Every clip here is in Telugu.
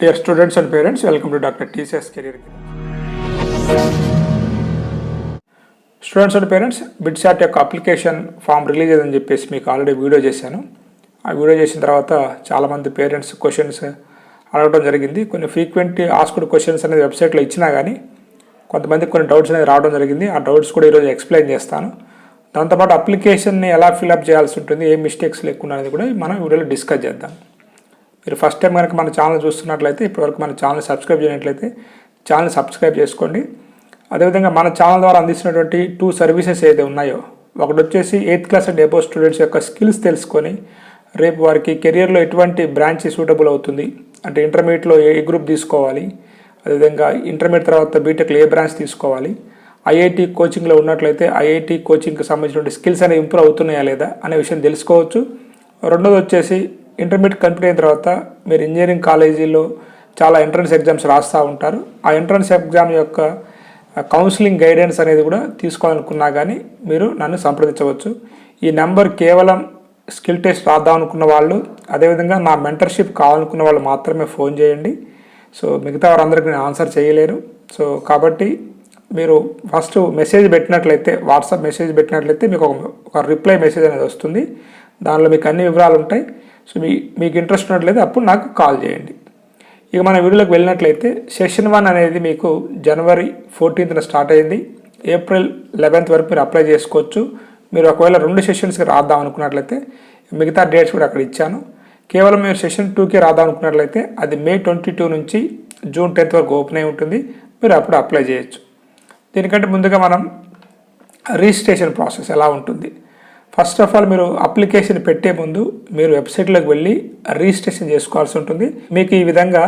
Dear students and parents welcome to doctor TCS career students and parents BITSAT యొక్క అప్లికేషన్ ఫామ్ రిలీజ్ అయిందని చెప్పేసి మీకు ఆల్రెడీ వీడియో చేశాను. ఆ వీడియో చేసిన తర్వాత చాలామంది పేరెంట్స్ క్వశ్చన్స్ అడగడం జరిగింది. కొన్ని ఫ్రీక్వెంట్ ఆస్క్డ్ క్వశ్చన్స్ అనేది వెబ్సైట్లో ఇచ్చినా కానీ కొంతమందికి కొన్ని డౌట్స్ అనేది రావడం జరిగింది. ఆ డౌట్స్ కూడా ఈరోజు ఎక్స్ప్లెయిన్ చేస్తాను. దాంతోపాటు అప్లికేషన్ని ఎలా ఫిల్అప్ చేయాల్సి ఉంటుంది ఏ మిస్టేక్స్ లేకుండా అనేది కూడా మనం వీడియోలో డిస్కస్ చేద్దాం. మీరు ఫస్ట్ టైం కనుక మన ఛానల్ చూస్తున్నట్లయితే ఇప్పటివరకు మన ఛానల్ సబ్స్క్రైబ్ చేయనట్లయితే ఛానల్ సబ్స్క్రైబ్ చేసుకోండి. అదేవిధంగా మన ఛానల్ ద్వారా అందిస్తున్నటువంటి టూ సర్వీసెస్ ఏదైతే ఉన్నాయో ఒకటి వచ్చేసి eighth class and above students యొక్క స్కిల్స్ తెలుసుకొని రేపు వారికి కెరియర్లో ఎటువంటి బ్రాంచ్ సూటబుల్ అవుతుంది. అంటే ఇంటర్మీడియట్లో ఏ గ్రూప్ తీసుకోవాలి అదేవిధంగా ఇంటర్మీడియట్ తర్వాత బీటెక్లో ఏ బ్రాంచ్ తీసుకోవాలి ఐఐటి కోచింగ్లో ఉన్నట్లయితే ఐఐటి కోచింగ్కి సంబంధించిన స్కిల్స్ అనేవి ఇంప్రూవ్ అవుతున్నాయా లేదా అనే విషయం తెలుసుకోవచ్చు. రెండోది వచ్చేసి ఇంటర్మీడియట్ కంప్లీట్ అయిన తర్వాత మీరు ఇంజనీరింగ్ కాలేజీలో చాలా ఎంట్రన్స్ ఎగ్జామ్స్ రాస్తూ ఉంటారు. ఆ ఎంట్రన్స్ ఎగ్జామ్ యొక్క కౌన్సిలింగ్ గైడెన్స్ అనేది కూడా తీసుకోవాలనుకున్నా కానీ మీరు నన్ను సంప్రదించవచ్చు. ఈ నెంబర్ కేవలం స్కిల్ టెస్ట్ రాద్దాం అనుకున్న వాళ్ళు అదేవిధంగా నా మెంటర్షిప్ కావాలనుకున్న వాళ్ళు మాత్రమే ఫోన్ చేయండి. సో మిగతా వారందరికీ నేను ఆన్సర్ చేయలేరు సో కాబట్టి మీరు ఫస్ట్ మెసేజ్ పెట్టినట్లయితే వాట్సాప్ మెసేజ్ పెట్టినట్లయితే మీకు ఒక ఒక రిప్లై మెసేజ్ అనేది వస్తుంది. దానిలో మీకు అన్ని వివరాలు ఉంటాయి. సో మీ మీకు ఇంట్రెస్ట్ ఉన్నట్లయితే అప్పుడు నాకు కాల్ చేయండి. ఇక మన వీడియోలోకి వెళ్ళినట్లయితే సెషన్ వన్ అనేది మీకు జనవరి ఫోర్టీన్త్న స్టార్ట్ అయింది. ఏప్రిల్ లెవెన్త్ వరకు మీరు అప్లై చేసుకోవచ్చు. మీరు ఒకవేళ రెండు సెషన్స్కి రాద్దాం అనుకున్నట్లయితే మిగతా డేట్స్ కూడా అక్కడ ఇచ్చాను. కేవలం మీరు సెషన్ టూకి రాద్దాం అనుకున్నట్లయితే అది మే ట్వంటీ టూ నుంచి జూన్ టెన్త్ వరకు ఓపెన్ అయి ఉంటుంది. మీరు అప్పుడు అప్లై చేయొచ్చు. దీనికంటే ముందుగా మనం రిజిస్ట్రేషన్ ప్రాసెస్ ఎలా ఉంటుంది? ఫస్ట్ ఆఫ్ ఆల్ మీరు అప్లికేషన్ పెట్టే ముందు మీరు వెబ్సైట్లోకి వెళ్ళి రిజిస్ట్రేషన్ చేసుకోవాల్సి ఉంటుంది. మీకు ఈ విధంగా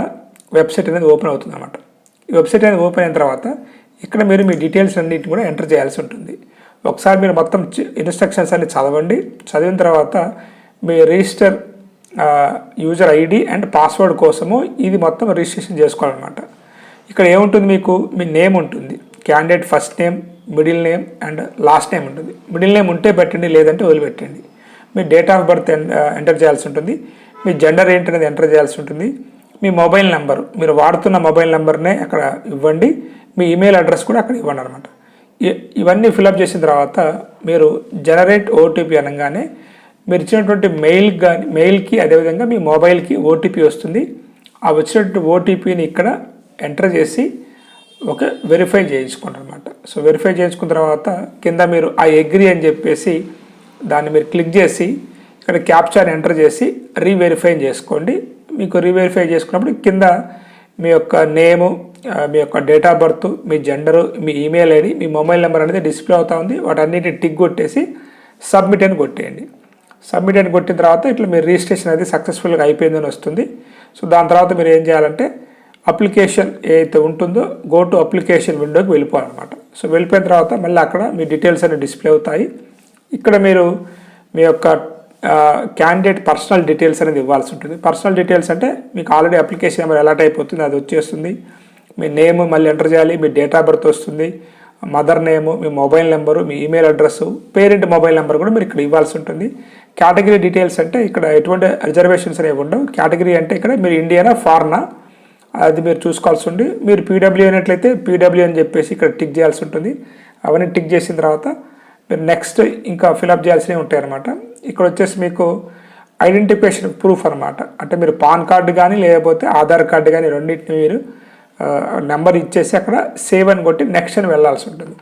వెబ్సైట్ అనేది ఓపెన్ అవుతుంది అనమాట ఈ వెబ్సైట్ అనేది ఓపెన్ అయిన తర్వాత ఇక్కడ మీరు మీ డీటెయిల్స్ అన్నింటిని కూడా ఎంటర్ చేయాల్సి ఉంటుంది. ఒకసారి మీరు మొత్తం ఇన్స్ట్రక్షన్స్ అన్ని చదవండి. చదివిన తర్వాత మీ register user ID and password కోసము ఇది మొత్తం రిజిస్ట్రేషన్ చేసుకోవాలన్నమాట. ఇక్కడ ఏముంటుంది మీకు? మీ నేమ్ ఉంటుంది. Candidate first name middle name and last name ఉంటుంది. మిడిల్ నేమ్ ఉంటే పెట్టండి లేదంటే వదిలిపెట్టండి. మీ డేట్ ఆఫ్ బర్త్ ఎంటర్ చేయాల్సి ఉంటుంది. మీ జెండర్ ఏంటనేది ఎంటర్ చేయాల్సి ఉంటుంది. మీ మొబైల్ నెంబర్ మీరు వాడుతున్న మొబైల్ నెంబర్నే అక్కడ ఇవ్వండి. మీ ఇమెయిల్ అడ్రస్ కూడా అక్కడ ఇవ్వండి అనమాట ఇవన్నీ ఫిలప్ చేసిన తర్వాత మీరు జనరేట్ ఓటీపీ అనగానే మీరు ఇచ్చినటువంటి మెయిల్ కానీ మెయిల్కి అదేవిధంగా మీ మొబైల్కి ఓటీపీ వస్తుంది. ఆ వచ్చినటువంటి ఓటీపీని ఇక్కడ ఎంటర్ చేసి ఒక వెరిఫై చేయించుకుంటారు అనమాట సో వెరిఫై చేయించుకున్న తర్వాత కింద మీరు ఆ అగ్రి అని చెప్పేసి దాన్ని మీరు క్లిక్ చేసి ఇక్కడ క్యాప్చర్ ఎంటర్ చేసి రీవెరిఫై చేసుకోండి. మీకు రీవెరిఫై చేసుకున్నప్పుడు కింద మీ యొక్క నేము మీ యొక్క డేట్ ఆఫ్ బర్త్ మీ జెండరు మీ ఈమెయిల్ ఐడి మీ మొబైల్ నెంబర్ అనేది డిస్ప్లే అవుతా ఉంది. వాటన్నిటిని టిక్ కొట్టేసి సబ్మిట్ అని కొట్టేయండి. సబ్మిట్ అని కొట్టిన తర్వాత ఇట్లా మీరు రిజిస్ట్రేషన్ అనేది సక్సెస్ఫుల్గా అయిపోయిందని వస్తుంది. సో దాని తర్వాత మీరు ఏం చేయాలంటే అప్లికేషన్ ఏదైతే ఉంటుందో గో టు అప్లికేషన్ విండోకి వెళ్ళిపోవాలన్నమాట. సో వెళ్ళిపోయిన తర్వాత మళ్ళీ అక్కడ మీ డీటెయిల్స్ అనేవి డిస్ప్లే అవుతాయి. ఇక్కడ మీరు మీ యొక్క క్యాండిడేట్ పర్సనల్ డీటెయిల్స్ అనేది ఇవ్వాల్సి ఉంటుంది. పర్సనల్ డీటెయిల్స్ అంటే మీకు ఆల్రెడీ అప్లికేషన్ నెంబర్ అలాట్ అయిపోతుంది అది వచ్చేస్తుంది. మీ నేమ్ మళ్ళీ ఎంటర్ చేయాలి మీ డేట్ ఆఫ్ బర్త్ వస్తుంది మదర్ నేము మీ మొబైల్ నెంబరు మీ email address parent mobile number కూడా మీరు ఇక్కడ ఇవ్వాల్సి ఉంటుంది. కేటగిరీ డీటెయిల్స్ అంటే ఇక్కడ ఎటువంటి రిజర్వేషన్స్ అనేవి ఉండవు. కేటగిరీ అంటే ఇక్కడ మీరు ఇండియానా ఫారినా అది మీరు చూసుకోవాల్సి ఉంది మీరు పీడబ్ల్యూ అయినట్లయితే పీడబ్ల్యూ అని చెప్పేసి ఇక్కడ టిక్ చేయాల్సి ఉంటుంది. అవన్నీ టిక్ చేసిన తర్వాత మీరు నెక్స్ట్ ఇంకా ఫిలప్ చేయాల్సినవి ఉంటాయి అనమాట ఇక్కడ వచ్చేసి మీకు ఐడెంటిఫికేషన్ ప్రూఫ్ అనమాట అంటే మీరు పాన్ కార్డు కానీ లేకపోతే ఆధార్ కార్డు కానీ రెండింటిని మీరు నెంబర్ ఇచ్చేసి అక్కడ సేవ్ అని కొట్టి నెక్స్ట్ అని వెళ్ళాల్సి ఉంటుంది.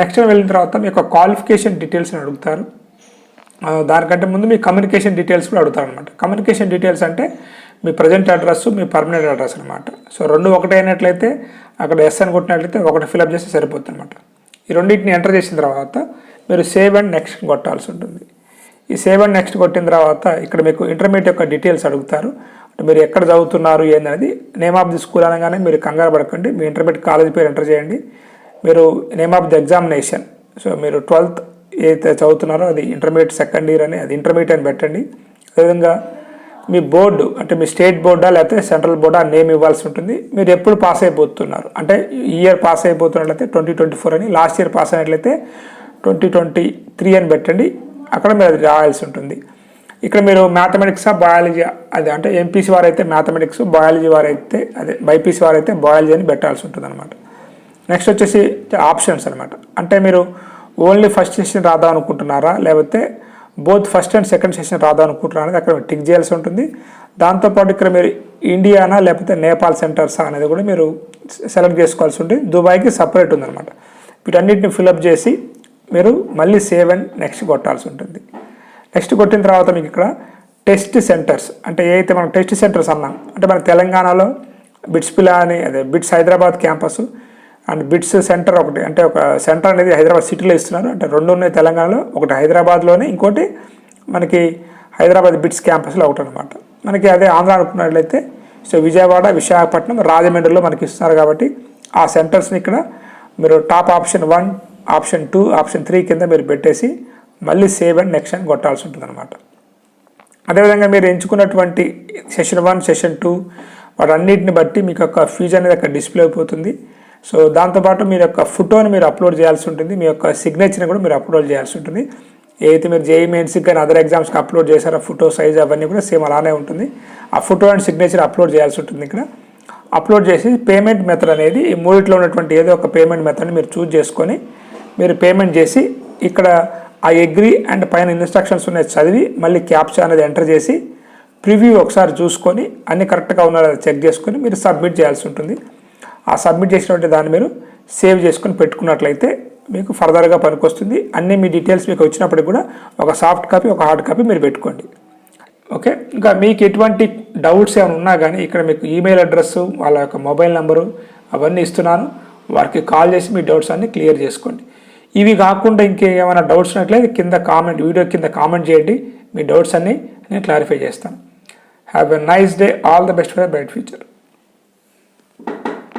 నెక్స్ట్ అని వెళ్ళిన తర్వాత మీ యొక్క క్వాలిఫికేషన్ డీటెయిల్స్ అని అడుగుతారు దానికంటే ముందు మీ కమ్యూనికేషన్ డీటెయిల్స్ కూడా అడుగుతారు అనమాట కమ్యూనికేషన్ డీటెయిల్స్ అంటే మీ ప్రజెంట్ అడ్రస్ మీ పర్మనెంట్ అడ్రస్ అనమాట సో రెండు ఒకటి అయినట్లయితే అక్కడ ఎస్ అని కొట్టినట్లయితే ఒకటి ఫిలప్ చేస్తే సరిపోతుంది అనమాట ఈ రెండింటిని ఎంటర్ చేసిన తర్వాత మీరు సేవ్ అండ్ నెక్స్ట్ కొట్టాల్సి ఉంటుంది. ఈ సేవ్ అండ్ నెక్స్ట్ కొట్టిన తర్వాత ఇక్కడ మీకు ఇంటర్మీడియట్ యొక్క డీటెయిల్స్ అడుగుతారు. మీరు ఎక్కడ చదువుతున్నారు ఏందనేది. నేమ్ ఆఫ్ ది స్కూల్ అనగానే మీరు కంగారు పడకండి. మీ ఇంటర్మీడియట్ కాలేజ్ పేరు ఎంటర్ చేయండి. మీరు name of the examination so మీరు ట్వెల్త్ ఏదైతే చదువుతున్నారో అది ఇంటర్మీడియట్ సెకండ్ ఇయర్ అని అది ఇంటర్మీడియట్ అని పెట్టండి. అదేవిధంగా మీ బోర్డు అంటే మీ స్టేట్ బోర్డా లేకపోతే సెంట్రల్ బోర్డా నేమ్ ఇవ్వాల్సి ఉంటుంది. మీరు ఎప్పుడు పాస్ అయిపోతున్నారు? అంటే ఈ ఇయర్ పాస్ అయిపోతున్నట్లయితే ట్వంటీ ట్వంటీ ఫోర్ అని లాస్ట్ ఇయర్ పాస్ అయినట్లయితే ట్వంటీ ట్వంటీ త్రీ అని పెట్టండి. అక్కడ మీరు అది రాయాల్సి ఉంటుంది. ఇక్కడ మీరు మ్యాథమెటిక్సా బయాలజీ అదే అంటే ఎంపీసీ వారైతే మ్యాథమెటిక్స్ బయాలజీ వారైతే అదే బైపీసీ వారైతే బయాలజీ అని పెట్టాల్సి ఉంటుంది అనమాట నెక్స్ట్ వచ్చేసి ఆప్షన్స్ అనమాట అంటే మీరు ఓన్లీ ఫస్ట్ సెషన్ రాద్దాం అనుకుంటున్నారా లేకపోతే both first and second session రాదా అనుకుంటున్నాను అక్కడ టిక్ చేయాల్సి ఉంటుంది. దాంతోపాటు ఇక్కడ మీరు ఇండియానా లేకపోతే నేపాల్ సెంటర్సా అనేది కూడా మీరు సెలెక్ట్ చేసుకోవాల్సి ఉంటుంది. దుబాయ్కి సపరేట్ ఉందన్నమాట. వీటన్నిటిని ఫిలప్ చేసి మీరు మళ్ళీ సేవ్ అండ్ నెక్స్ట్ కొట్టాల్సి ఉంటుంది. నెక్స్ట్ కొట్టిన తర్వాత మీకు ఇక్కడ టెస్ట్ సెంటర్స్ అంటే ఏదైతే మనం టెస్ట్ సెంటర్స్ అన్నాం అంటే మన తెలంగాణలో బిట్స్ పిలా అని అదే BITS Hyderabad campus and BITS centre ఒకటి అంటే ఒక సెంటర్ అనేది హైదరాబాద్ సిటీలో ఇస్తున్నారు. అంటే రెండు ఉన్నాయి తెలంగాణలో ఒకటి హైదరాబాద్లోనే ఇంకోటి మనకి హైదరాబాద్ బిట్స్ క్యాంపస్లో ఒకటి అనమాట మనకి అదే ఆంధ్ర అనుకున్నట్లయితే సో విజయవాడ విశాఖపట్నం రాజమండ్రిలో మనకి ఇస్తున్నారు కాబట్టి ఆ సెంటర్స్ని ఇక్కడ మీరు top option one option two option three కింద మీరు పెట్టేసి మళ్ళీ సేవ్ అండ్ నెక్స్ట్ అని కొట్టాల్సి ఉంటుంది అనమాట అదేవిధంగా మీరు ఎంచుకున్నటువంటి సెషన్ వన్ సెషన్ టూ వాటన్నిటిని బట్టి మీకు యొక్క ఫీజు అనేది అక్కడ డిస్ప్లే అయిపోతుంది. సో దాంతోపాటు మీరు యొక్క ఫోటోని మీరు అప్లోడ్ చేయాల్సి ఉంటుంది. మీ యొక్క సిగ్నేచర్ని కూడా మీరు అప్లోడ్ చేయాల్సి ఉంటుంది. ఏదైతే మీరు జేఈ మెయిన్స్కి కానీ అదర్ ఎగ్జామ్స్కి అప్లోడ్ చేశారో ఫోటో సైజ్ అవన్నీ కూడా సేమ్ అలానే ఉంటుంది. ఆ ఫోటో అండ్ సిగ్నేచర్ అప్లోడ్ చేయాల్సి ఉంటుంది ఇక్కడ. అప్లోడ్ చేసి పేమెంట్ మెథడ్ అనేది ఈ మూడిట్లో ఉన్నటువంటి ఏదో ఒక పేమెంట్ మెథడ్ని మీరు చూజ్ చేసుకొని మీరు పేమెంట్ చేసి ఇక్కడ ఆ అగ్రి అండ్ పైన ఇన్స్ట్రక్షన్స్ ఉన్నాయి చదివి మళ్ళీ క్యాప్చా అనేది ఎంటర్ చేసి ప్రివ్యూ ఒకసారి చూసుకొని అన్ని కరెక్ట్గా ఉన్నారో చెక్ చేసుకొని మీరు సబ్మిట్ చేయాల్సి ఉంటుంది. ఆ సబ్మిట్ చేసినటువంటి దాన్ని మీరు సేవ్ చేసుకొని పెట్టుకున్నట్లయితే మీకు ఫర్దర్గా పనికొస్తుంది. అన్నీ మీ డీటెయిల్స్ మీకు వచ్చినప్పటికి కూడా ఒక సాఫ్ట్ కాపీ ఒక హార్డ్ కాపీ మీరు పెట్టుకోండి. ఓకే? ఇంకా మీకు ఎటువంటి డౌట్స్ ఏమైనా ఉన్నా కానీ ఇక్కడ మీకు ఈమెయిల్ అడ్రస్ వాళ్ళ యొక్క మొబైల్ నెంబరు అవన్నీ ఇస్తున్నాను. వారికి కాల్ చేసి మీ డౌట్స్ అన్నీ క్లియర్ చేసుకోండి. ఇవి కాకుండా ఇంకేమైనా డౌట్స్ ఉన్నట్లయితే కింద కామెంట్ వీడియో కింద కామెంట్ చేయండి. మీ డౌట్స్ అన్ని నేను క్లారిఫై చేస్తాను. Have a nice day. All the best for the bright future.